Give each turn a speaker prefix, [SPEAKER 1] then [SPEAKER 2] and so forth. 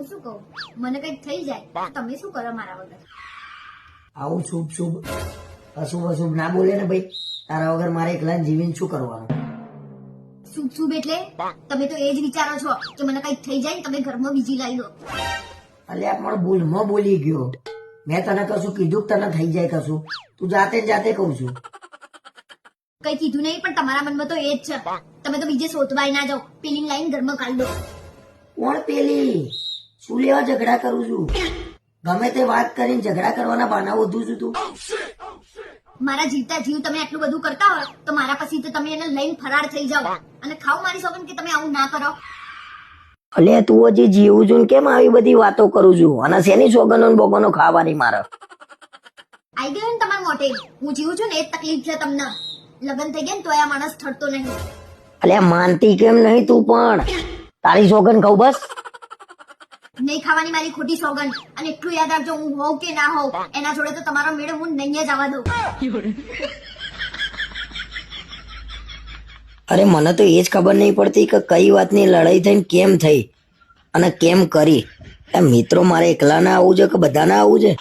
[SPEAKER 1] હું શું કહું? મને કંઈક થઈ જાય તમે શું કરો મારા વગર?
[SPEAKER 2] આવું શુભ શુભ. અશુભ અશુભ. ના બોલે ને ભાઈ. તારા વગર મારે એકલા જીવીને શું કરવાનું?
[SPEAKER 1] શુભ શુભ એટલે તમે તો એ જ વિચારો છો કે મને કંઈક થઈ જાય તમે ઘરમાં બીજી લાવી દો
[SPEAKER 2] અલ્યા પણ ભૂલમાં બોલી ગયો. મેં તને કશું કીધું તને થઈ જાય કશું? તું જાતે જ જાતે કહું છું.
[SPEAKER 1] કઈ કીધું નહીં પણ તમારા મનમાં તો એ જ છે. તમે તો બીજે શોધવાય ના જાઓ. પેલી લાઈન ઘરમાં કાઢ દો.
[SPEAKER 2] કોણ પેલી? શું લેવા ઝઘડા કરું છું? ગમે તે વાત કરીને ઝઘડા કરવાના બાના વધુ છું તું.
[SPEAKER 1] મારા જીવતા જીવ તમે આટલું બધું કરતા હોય તો મારા પછી તો તમે એને લઈને ફરાર થઈ જાઓ. અને ખાવ મારી સોગન કે તમે આવું ના કરો?
[SPEAKER 2] અલે તું હજી જીવું છું કેમ આવી બધી વાતો કરું છું? અને શેની સોગનો બોગનો ખાવાની મારે?
[SPEAKER 1] આઈ ગયો ને તમારા મોટે હું જીવું છું ને એ તકલીફ છે તમને. લગન થઈ ગયા ને તો આ માણસ ઠરતો નહીં.
[SPEAKER 2] અલે માનતી કેમ નહીં તું પણ? તારી સોગન ખાવ બસ.
[SPEAKER 1] નહીં ખાવાની મારી ખોટી સોગંદ. અને એટલું યાદ રાખજો હું હોઉં કે ના હોઉં એના જોડે તો તમારો મેળો હું નહીં જ આવવા દઉં.
[SPEAKER 2] અરે મને તો એ જ ખબર નહીં પડતી કે કઈ વાતની લડાઈ થઈને કેમ થઈ અને કેમ કરી. મિત્રો મારે એકલાના આવવું છે કે બધાને આવવું છે?